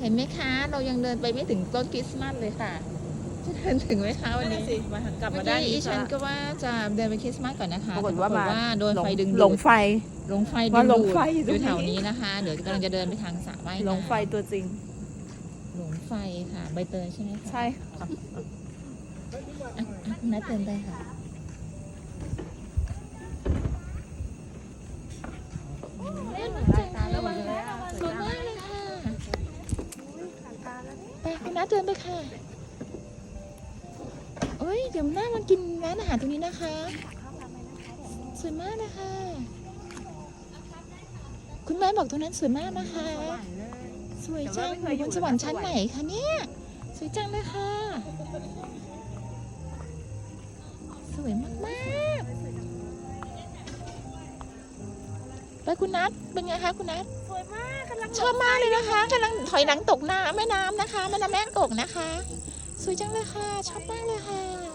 เห็นไหมคะ เรายังเดินไปไม่ถึงต้นคริสต์มาสเลยค่ะ จะเดินถึงไหมคะวันนั่นนี้น่ะสิมากลับเมื่มาอด้านกี้นี้อีฉันซะก็ว่าจะเดินไปคริสต์มาสก่อนนะคะปรากฏว่าแต่มาโดนไฟดึงหลงดูดไฟหลงไฟดึว่าหลงดูดไฟอยู่อตรงยู่แถวนี้นี้นะคะ เดี๋ยวกำลังจะเดินไปทางสระว่ายน้ำหลงไฟตัวจริง หลงไฟค่ะ ใบเตยใช่ไหมคะใช่อะอะคุณนัดเดินไปค่ะสวยมากเลยค่ะ ไปคุณนัดเดินไปค่ะเอ้ยเดี๋ยวหน้ามากินร้านอาหารตรงนี้นะคะ สวยมากเลยค่ะคุณแม่บอกตรงนั้นสวยมากนะคะ สวยจังอยู่บนสวรรค์ชั้นไหนคะเนี่ยสวยจังเลยค่ะ สวยมากๆ ไปคุณนัทเป็นไงคะคุณนัทสวยมากกำลังชอบมากเลยนะคะกำลังถอยหลังตกน้ำแม่น้ำนะคะแม่น้ำแม่กกนะคะ สวยจังเลยค่ะ ชอบมากเลยค่ะ